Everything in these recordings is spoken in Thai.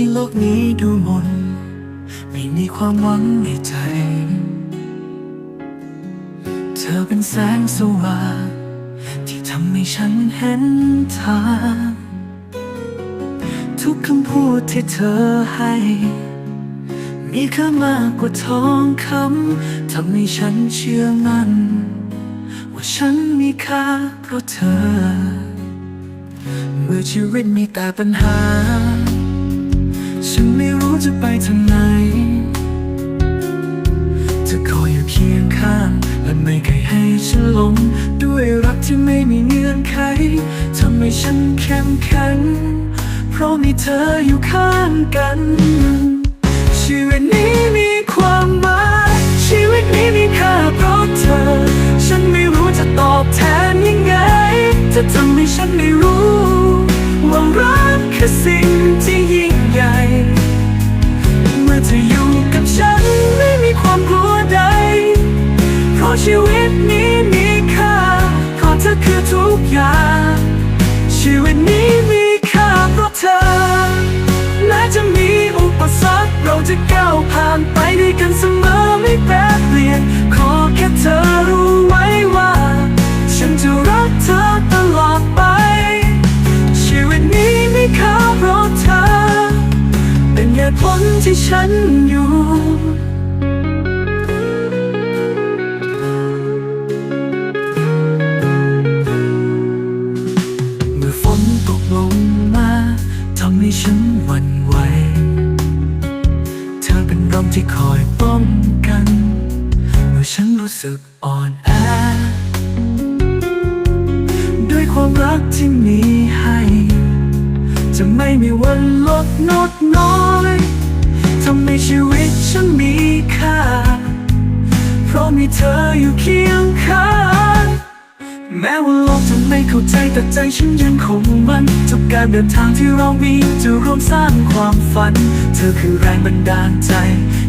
ที่โลกนี้ดูมน ไม่มีความหวังในใจ เธอเป็นแสงสว่างที่ทำให้ฉันเห็นทาง ทุกคำพูดที่เธอให้ มีค่ามากกว่าทองคำทำให้ฉันเชื่อมั่น ว่าฉันมีค่าเพราะเธอ เมื่อชีวิตมีแต่ปัญหา ฉันไม่รู้จะไปทางไหนเธอคอยอยู่เคียงข้าง และไม่เคยให้ฉันหลง ด้วยรักที่ไม่มีเงื่อนไขทำให้ฉันเข้มแข็งเพราะมีเธออยู่ข้างกัน ชีวิตนี้มีความหมาย ชีวิตนี้มีค่าเพราะเธอ ฉันไม่รู้จะตอบแทนยังไงจะทำให้ฉันได้รู้ ชีวิตนี้มีค่าเพราะเธอคือทุกอย่าง ชีวิตนี้มีค่าเพราะเธอแม้จะมีอุปสรรคเราจะก้าวผ่านไปด้วยกันเสมอไม่แปรเปลี่ยน ขอแค่เธอรู้ไว้ว่า ฉันจะรักเธอตลอดไป ชีวิตนี้มีค่าเพราะเธอ เป็นเหตุผลที่ฉันอยู่ มที่คอยป้องกัน เมื่อฉันรู้สึกอ่อนแอ ด้วยความรักที่มีให้ จะไม่มีวันลดลดน้อยทำให้ชีวิตฉันมีค่า เพราะมีเธออยู่เคียงข้าง แม้ว่าโลกจะไม่เข้าใจแต่ใจฉันยังคงมันทุกการเดินทางที่เรามีจะร่วมสร้างความฝัน เธอคือแรงบันดาลใจ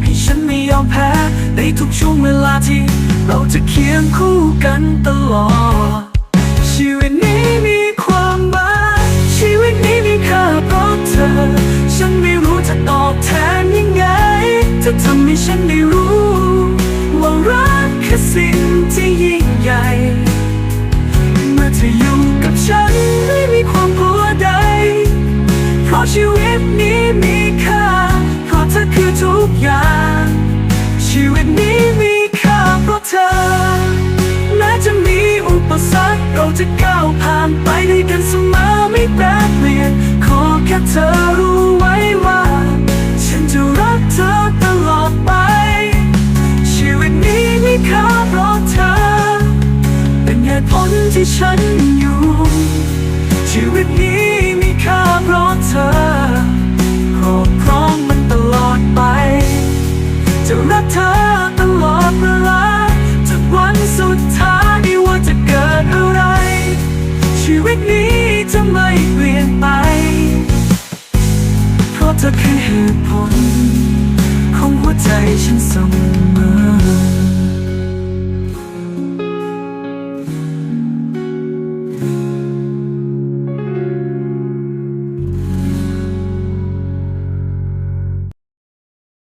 ให้ฉันไม่ยอมแพ้ ในทุกช่วงเวลาที่ เราจะเคียงคู่กันตลอด ชีวิตนี้มีความหมายชีวิตนี้มีค่าเพราะเธอ ฉันไม่รู้จะตอบแทนยังไงจะทำให้ฉันได้ กอย่าง ชีวิตนี้มีค่าเพราะเธอ แม้จะมีอุปสรรคเราจะก้าวผ่านไปด้วยกันเสมอไม่แปรเปลี่ยน ขอแค่เธอรู้ จะไม่เปลี่ยนไป เพราะเธอคือเหตุผล ของหัวใจฉันเสมอ